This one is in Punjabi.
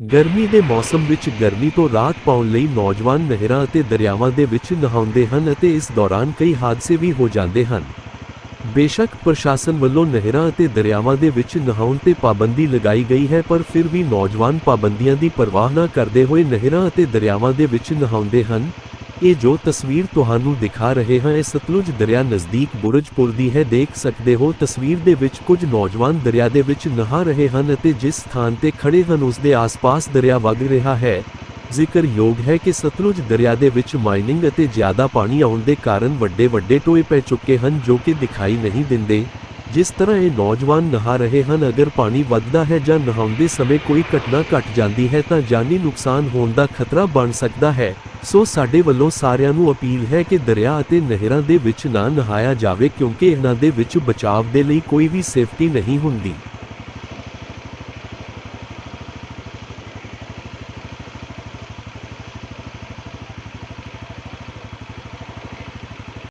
ਗਰਮੀ ਦੇ ਮੌਸਮ ਵਿੱਚ ਗਰਮੀ ਤੋਂ ਰਾਹਤ ਪਾਉਣ ਲਈ ਨੌਜਵਾਨ ਨਹਿਰਾਂ ਅਤੇ ਦਰਿਆਵਾਂ ਦੇ ਵਿੱਚ ਨਹਾਉਂਦੇ ਹਨ ਅਤੇ ਇਸ ਦੌਰਾਨ ਕਈ ਹਾਦਸੇ ਵੀ ਹੋ ਜਾਂਦੇ ਹਨ। ਬੇਸ਼ੱਕ ਪ੍ਰਸ਼ਾਸਨ ਵੱਲੋਂ ਨਹਿਰਾਂ ਅਤੇ ਦਰਿਆਵਾਂ ਦੇ ਵਿੱਚ ਨਹਾਉਣ ਤੇ ਪਾਬੰਦੀ ਲਗਾਈ ਗਈ ਹੈ, ਪਰ ਫਿਰ ਵੀ ਨੌਜਵਾਨ ਪਾਬੰਦੀਆਂ ਦੀ ਪਰਵਾਹ ਨਾ ਕਰਦੇ ਹੋਏ ਨਹਿਰਾਂ ਅਤੇ ਦਰਿਆਵਾਂ ਦੇ ਵਿੱਚ ਨਹਾਉਂਦੇ ਹਨ। ਇਹ ਜੋ ਤਸਵੀਰ ਤੁਹਾਨੂੰ ਦਿਖਾ ਰਹੇ ਹਾਂ, ਇਹ ਸਤਲੁਜ ਦਰਿਆ ਨਜ਼ਦੀਕ ਬੁਰਜਪੁਰ ਦੀ ਹੈ। ਦੇਖ ਸਕਦੇ ਹੋ, ਤਸਵੀਰ ਦੇ ਵਿੱਚ ਕੁਝ ਨੌਜਵਾਨ ਦਰਿਆ ਦੇ ਵਿੱਚ ਨਹਾ ਰਹੇ ਹਨ ਅਤੇ ਜਿਸ ਸਥਾਨ ਤੇ ਖੜੇ ਹਨ, ਉਸ ਦੇ ਆਸ-ਪਾਸ ਦਰਿਆ ਵਗ ਰਿਹਾ ਹੈ। ਜ਼ਿਕਰਯੋਗ ਹੈ ਕਿ ਸਤਲੁਜ ਦਰਿਆ ਦੇ ਵਿੱਚ ਮਾਈਨਿੰਗ ਅਤੇ ਜ਼ਿਆਦਾ ਪਾਣੀ ਆਉਣ ਦੇ ਕਾਰਨ ਵੱਡੇ ਵੱਡੇ ਟੋਏ ਪੈ ਚੁੱਕੇ ਹਨ, ਜੋ ਕਿ ਦਿਖਾਈ ਨਹੀਂ ਦਿੰਦੇ। ਜਿਸ ਤਰ੍ਹਾਂ ਇਹ ਨੌਜਵਾਨ ਨਹਾ ਰਹੇ ਹਨ, ਅਗਰ ਪਾਣੀ ਵੱਧਦਾ ਹੈ ਜਾਂ ਨਹਾਉਂਦੇ ਸਮੇਂ ਕੋਈ ਘਟਨਾ ਘਟ ਜਾਂਦੀ ਹੈ, ਤਾਂ ਜਾਨੀ ਨੁਕਸਾਨ ਹੋਣ ਦਾ ਖਤਰਾ ਬਣ ਸਕਦਾ ਹੈ। ਸੋ ਸਾਡੇ ਵੱਲੋਂ ਸਾਰਿਆਂ ਨੂੰ ਅਪੀਲ ਹੈ ਕਿ ਦਰਿਆ ਅਤੇ ਨਹਿਰਾਂ ਦੇ ਵਿੱਚ ਨਾ ਨਹਾਇਆ ਜਾਵੇ ਕਿਉਂਕਿ ਇਹਨਾਂ ਦੇ ਵਿੱਚ ਬਚਾਵ ਦੇ ਲਈ ਕੋਈ ਵੀ ਸੇਫਟੀ ਨਹੀਂ ਹੁੰਦੀ।